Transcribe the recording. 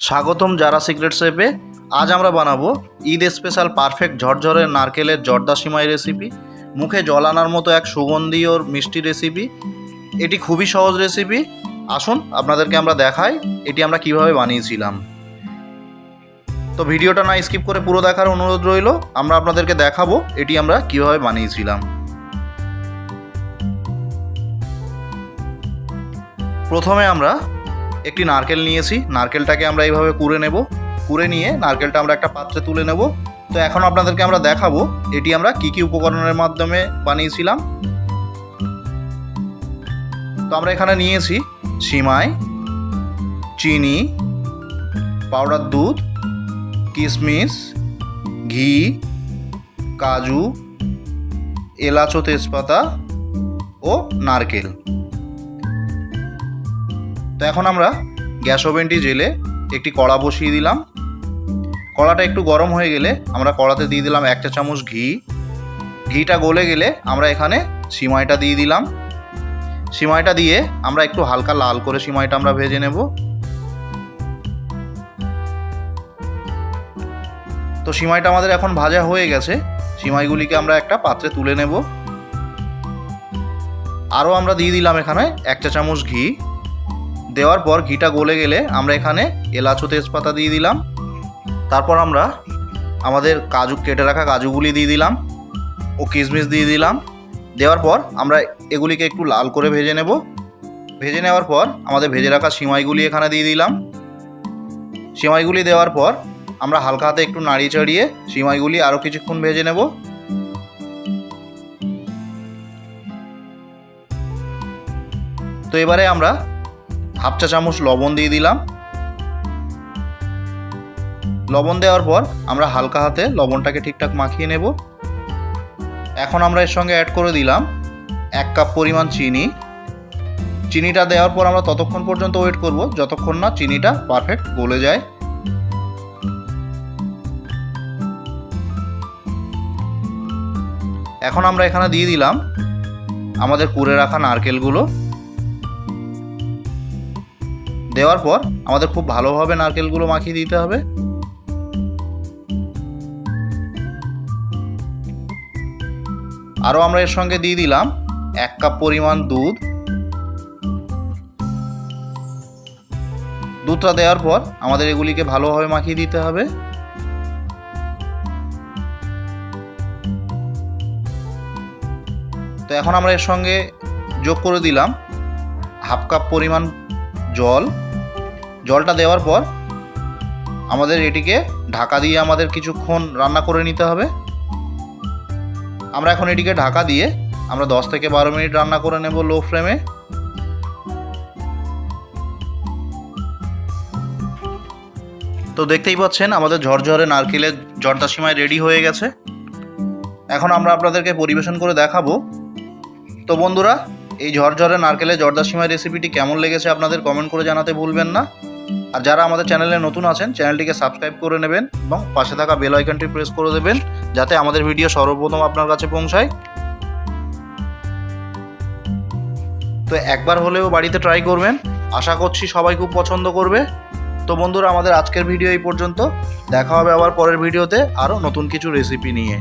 স্বাগতম যারা সিক্রেট শেপে আজ আমরা বানাবো ঈদ স্পেশাল পারফেক্ট ঝরঝরে নারকেলের জর্দা সিমাই রেসিপি মুখে জল আনার মতো এক সুগন্ধি ওর মিষ্টি রেসিপি এটি খুবই সহজ রেসিপি আসুন আপনাদেরকে আমরা দেখাই এটি আমরা কীভাবে বানিয়েছিলাম। তো ভিডিওটা না স্কিপ করে পুরো দেখার অনুরোধ রইল। আমরা আপনাদেরকে দেখাবো এটি আমরা কীভাবে বানিয়েছিলাম। প্রথমে আমরা একটি নারকেল নিয়েছি। নারকেলটাকে আমরা এইভাবে কুড়ে নেব। কুড়ে নিয়ে নারকেলটা আমরা একটা পাত্রে তুলে নেব। তো এখন আপনাদেরকে আমরা দেখাবো এটি আমরা কি কি উপকরণের মাধ্যমে বানিয়েছিলাম। তো আমরা এখানে নিয়েছি সিমাই, চিনি, পাউডার দুধ কিশমিশ ঘি, কাজু, এলাচ তেজপাতা ও নারকেল। তো এখন আমরা গ্যাস ওভেনটি জেলে একটি কড়া বসিয়ে দিলাম। কড়াটা একটু গরম হয়ে গেলে আমরা কড়াতে দিয়ে দিলাম একটা চামচ ঘি। ঘিটা গলে গেলে আমরা এখানে সিমাইটা দিয়ে দিলাম। সিমাইটা দিয়ে আমরা একটু হালকা লাল করে সিমাইটা আমরা ভেজে নেব। তো সিমাইটা আমাদের এখন ভাজা হয়ে গেছে। সিমাইগুলিকে আমরা একটা পাত্রে তুলে নেব। আরও আমরা দিয়ে দিলাম এখানে একটা চামচ ঘি। দেওয়ার পর ঘিটা গলে গেলে আমরা এখানে এলাচ ও তেজপাতা দিয়ে দিলাম। তারপর আমরা আমাদের কাজু, কেটে রাখা কাজুগুলি দিয়ে দিলাম ও কিশমিশ দিয়ে দিলাম। দেওয়ার পর আমরা এগুলিকে একটু লাল করে ভেজে নেব। ভেজে নেওয়ার পর আমাদের ভেজে রাখা সিমাইগুলি এখানে দিয়ে দিলাম। সিমাইগুলি দেওয়ার পর আমরা হালকা হাতে একটু নাড়িয়ে চাড়িয়ে সিমাইগুলি আরও কিছুক্ষণ ভেজে নেব। তো এবারে আমরা হাফ চা চামচ লবণ দিয়ে দিলাম। লবণ দেওয়ার পর আমরা হালকা হাতে লবণটাকে ঠিকঠাক মাখিয়ে নেব। এখন আমরা এর সঙ্গে অ্যাড করে দিলাম এক কাপ পরিমাণ চিনি। চিনিটা দেওয়ার পর আমরা ততক্ষণ পর্যন্ত ওয়েট করব যতক্ষণ না চিনিটা পারফেক্ট গলে যায়। এখন আমরা এখানে দিয়ে দিলাম আমাদের কুড়ে রাখা নারকেলগুলো। দেওয়ার পর আমাদের খুব ভালোভাবে নারকেলগুলো মাখিয়ে দিতে হবে। আরও আমরা এর সঙ্গে দিয়ে দিলাম এক কাপ পরিমাণ দুধ। দুধটা দেওয়ার পর আমাদের এগুলিকে ভালোভাবে মাখিয়ে দিতে হবে। তো এখন আমরা এর সঙ্গে যোগ করে দিলাম হাফ কাপ পরিমাণ জল। জলটা দেওয়ার পর আমাদের এটিকে ঢাকা দিয়ে আমাদের কিছুক্ষণ রান্না করে নিতে হবে। আমরা এখন এটিকে ঢাকা দিয়ে আমরা দশ থেকে বারো মিনিট রান্না করে নেব লো ফ্লেমে। তো দেখতেই পাচ্ছেন, আমাদের ঝরঝরে নারকেলের জর্দা সিমাই রেডি হয়ে গেছে। এখন আমরা আপনাদেরকে পরিবেশন করে দেখাবো। তো বন্ধুরা, এই ঝরঝরে নারকেলের জর্দা সিমাই রেসিপিটি কেমন লেগেছে আপনাদের কমেন্ট করে জানাতে ভুলবেন না। আর যারা আমাদের চ্যানেলে নতুন আছেন, চ্যানেলটিকে সাবস্ক্রাইব করে নেবেন এবং পাশে থাকা বেল আইকনটি প্রেস করে দেবেন যাতে আমাদের ভিডিও সর্বপ্রথম আপনার কাছে পৌঁছায়। তো একবার হলেও বাড়িতে ট্রাই করবেন। আশা করছি সবাই খুব পছন্দ করবে। তো বন্ধুরা, আমাদের আজকের ভিডিও এই পর্যন্ত। দেখা হবে আবার পরের ভিডিওতে আরও নতুন কিছু রেসিপি নিয়ে।